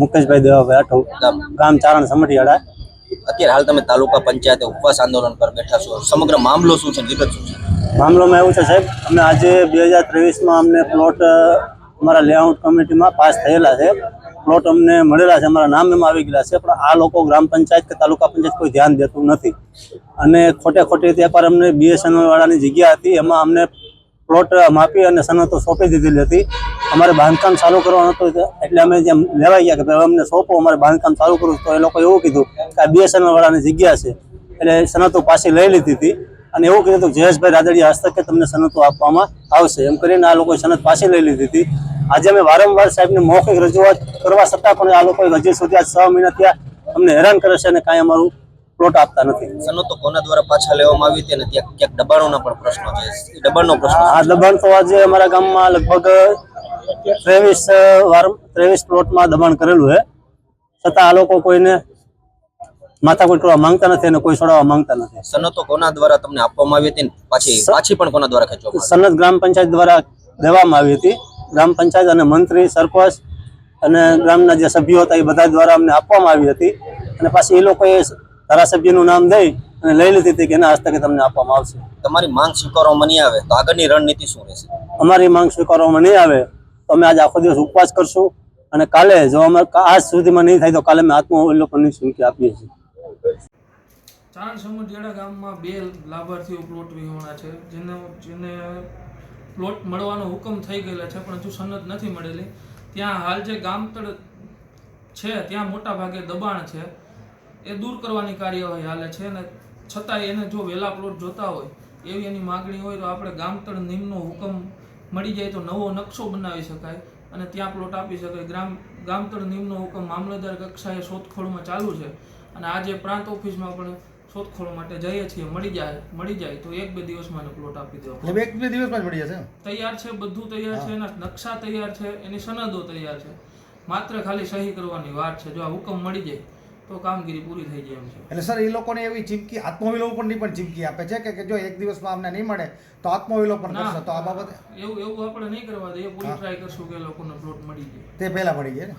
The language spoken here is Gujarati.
મુકેશભાઈ દેવાભાઈ આઠવ ગામ ચારણ સમઢિયાળા. અત્યારે હાલ તમે તાલુકા પંચાયતે ઉપવાસ આંદોલન પર બેઠા છો. સમગ્ર મામલો શું છે વિગત શું છે? મામલોમાં એવું છે સાહેબ અમે આજે બે હજાર ત્રેવીસમાં અમને પ્લોટ અમારા લેઆઉટ કમિટીમાં પાસ થયેલા છે. પ્લોટ અમને મળેલા છે અમારા નામ એમાં આવી ગયેલા છે પણ આ લોકો ગ્રામ પંચાયત કે તાલુકા પંચાયત કોઈ ધ્યાન દેતું નથી. અને ખોટે ખોટી રીતે પર અમને બીએસએનએલ વાળાની જગ્યા હતી એમાં અમને પ્લોટ માપી અને સનતો સોંપી દીધેલી હતી. અમારે બાંધકામ ચાલુ કરવાનું હતું એટલે અમે જેમ લેવાઈ ગયા કે ભાઈ અમને સોંપો, અમારે બાંધકામ ચાલુ કરવું તો એ લોકો એવું કીધું કે આ બીએસએનએલ વાળાની જગ્યા છે. એટલે સનતો પાછી લઈ લીધી હતી. અને એવું કીધું હતું જયેશભાઈ રાદડિયા હસ્તકે તમને સનતો આપવામાં આવશે. એમ કરીને આ લોકોએ સનત પાછી લઈ લીધી હતી. આજે અમે વારંવાર સાહેબને મૌખિક રજૂઆત કરવા છતાં પણ આ લોકોએ હજી સુધી આ છ મહિના ત્યાં અમને હેરાન કરે છે અને કાંઈ અમારું પ્લોટ આપતા નથી. સનતો કોના દ્વારા પાછા લેવામાં આવી હતી અને ત્યાં ક્યાંક દબાણોના પણ પ્રશ્નો છે. દબાણનો પ્રશ્ન આ દબાણ તો આજે અમારા ગામમાં લગભગ ત્રેવીસ વાર ત્રેવીસ પ્લોટમાં દબાણ કરેલું છે. છતાં આ લોકો કોઈને માથાકૂટ કરવા માંગતા નથી અને કોઈ છોડાવવા માંગતા નથી. સનતો કોના દ્વારા તમને આપવામાં આવી હતી ને? પાછી પાછી પણ કોના દ્વારા ખેંચવામાં સનત ગ્રામ પંચાયત દ્વારા દેવામાં આવી હતી. ગ્રામ પંચાયત અને મંત્રી સરપંચ અને ગ્રામના જે સભ્યો હતા એ બધા દ્વારા અમને આપવામાં આવી હતી. અને પાછી એ લોકોએ ધારાસભ્યનું નામ દઈ અને લઈ લીધી હતી કે એના હસ્તકે તમને આપવામાં આવશે. તમારી માંગ સ્વીકારવામાં નહીં આવે તો આગળની રણનીતિ શું રહેશે? અમારી માંગ સ્વીકારવામાં નહીં આવે તો અમે આજે આખો દિવસ ઉપવાસ કરશું અને કાલે જો અમારે આજ સુધીમાં નહીં થાય તો કાલે અમે આત્મવિલોપનની સંખ્યા આપીએ છીએ. ચાંદ સમુદ્રિયાળા ગામમાં બે લાભાર્થીઓ પ્લોટ વિહોણા છે જેને જેને પ્લોટ મળવાનો હુકમ થઈ ગયેલા છે પણ હજુ સનદ નથી મળેલી. ત્યાં હાલ જે ગામતળ છે ત્યાં મોટા ભાગે દબાણ છે. એ દૂર કરવાની કાર્યવાહી હાલે છે અને છતાંય એને જો વહેલા પ્લોટ જોતા હોય એવી એની માગણી હોય તો આપણે ગામતળ નિમનો હુકમ મળી જાય તો નવો નકશો બનાવી શકાય અને ત્યાં પ્લોટ આપી શકાય. ગ્રામ ગામતળ નિમનો હુકમ મામલતદાર કક્ષાએ શોધખોળમાં ચાલુ છે અને આજે પ્રાંત ઓફિસમાં પણ શોધખોળ માટે જઈએ છીએ મળી જાય મળી જાય તો એક બે દિવસમાં પ્લોટ આપી દેવા એક બે દિવસમાં જ મળી જશે તૈયાર છે બધું તૈયાર છે એના નકશા તૈયાર છે એની સનદો તૈયાર છે. માત્ર ખાલી સહી કરવાની વાત છે જો આ હુકમ મળી જાય. તો કામગીરી પૂરી થઈ જાય એમ છે. એટલે સર એ લોકોને એવી ચીમકી આત્મવિલોપનની પણ ચીમકી આપે છે કે- જો એક દિવસમાં અમને નહીં મળે તો આત્મવિલોપન કરશે તો આ બાબતે? એવું એવું આપણે નહીં કરવા દઈએ પૂરી ટ્રાય કરશું કે લોકોને પ્લોટ મળી જાય. તે પહેલા મળી જાય ને?